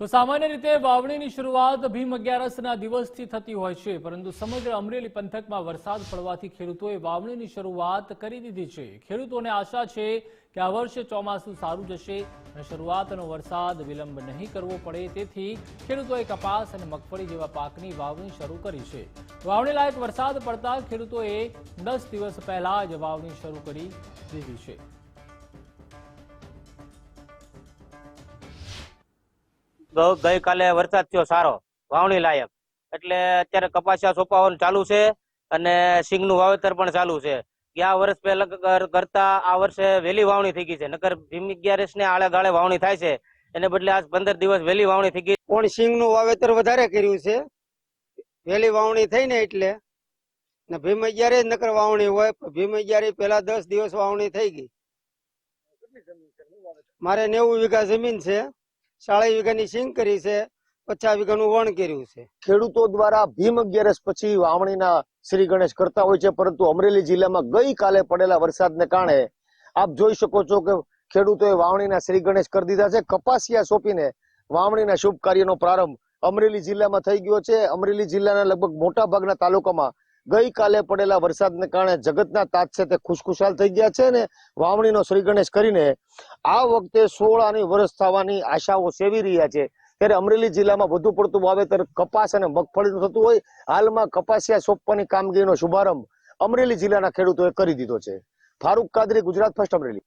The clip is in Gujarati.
તો સામાન્ય રીતે વાવણીની શરૂઆત ભીમ અગિયારસના દિવસથી થતી હોય છે, પરંતુ સમગ્ર અમરેલી પંથકમાં વરસાદ પડવાથી ખેડૂતોએ વાવણીની શરૂઆત કરી દીધી છે. ખેડૂતોને આશા છે કે આ વર્ષે ચોમાસું સારું જશે અને શરૂઆતનો વરસાદ વિલંબ નહીં કરવો પડે, તેથી ખેડૂતોએ કપાસ અને મગફળી જેવા પાકની વાવણી શરૂ કરી છે. વાવણી લાયક વરસાદ પડતા ખેડૂતોએ દસ દિવસ પહેલા જ વાવણી શરૂ કરી દીધી છે. ગઈકાલે વરસાદ થયો સારો, વાવણી લાયક. એટલે અત્યારે કપાસિયા સોંપાવાનું ચાલુ છે અને સિંગનું વાવેતર પણ ચાલુ છે. ગયા વર્ષ પહેલા કરતા આ વર્ષે વહેલી વાવણી થઈ ગઈ છે. નકર ભીમી અગિયારસ ને આળે ગાળે વાવણી થાય છે. એને બદલે આજ પંદર દિવસ વહેલી વાવણી થઈ ગઈ. પણ સિંગનું વાવેતર વધારે કર્યું છે. વહેલી વાવણી થઈ ને એટલે. ને ભીમ અગિયારે નકર વાવણી હોય ભીમ અગિયારે પેલા દસ દિવસ વાવણી થઈ ગઈ. મારે નેવું વીઘા જમીન છે. સાડા વીઘાની સિંગ કરી છે પચાસ વીઘાનું વણ કર્યું છે. ખેડૂતો દ્વારા ભીમ અગિયારસ પછી વાવણીના શ્રી ગણેશ કરતા હોય છે, પરંતુ અમરેલી જિલ્લામાં ગઈકાલે પડેલા વરસાદને કારણે આપ જોઈ શકો છો કે ખેડૂતોએ વાવણીના શ્રી ગણેશ કરી દીધા છે. કપાસિયા સોંપીને વાવણીના શુભ કાર્યનો પ્રારંભ અમરેલી જિલ્લામાં થઈ ગયો છે. અમરેલી જિલ્લાના લગભગ મોટા ભાગના તાલુકામાં ગઈકાલે પડેલા વરસાદને કારણે જગતના તાત છે તે ખુશખુશાલ થઈ ગયા છે ને વાવણીનો શ્રી ગણેશ કરીને આ વખતે સોળાની વરસ થવાની આશાઓ સેવી રહ્યા છે. ત્યારે અમરેલી જિલ્લામાં વધુ પડતું વાવેતર કપાસ અને મગફળીનું થતું હોય, હાલમાં કપાસિયા સોંપવાની કામગીરીનો શુભારંભ અમરેલી જિલ્લાના ખેડૂતોએ કરી દીધો છે. ફારૂક કાદરી, ગુજરાત ફર્સ્ટ અમરેલી.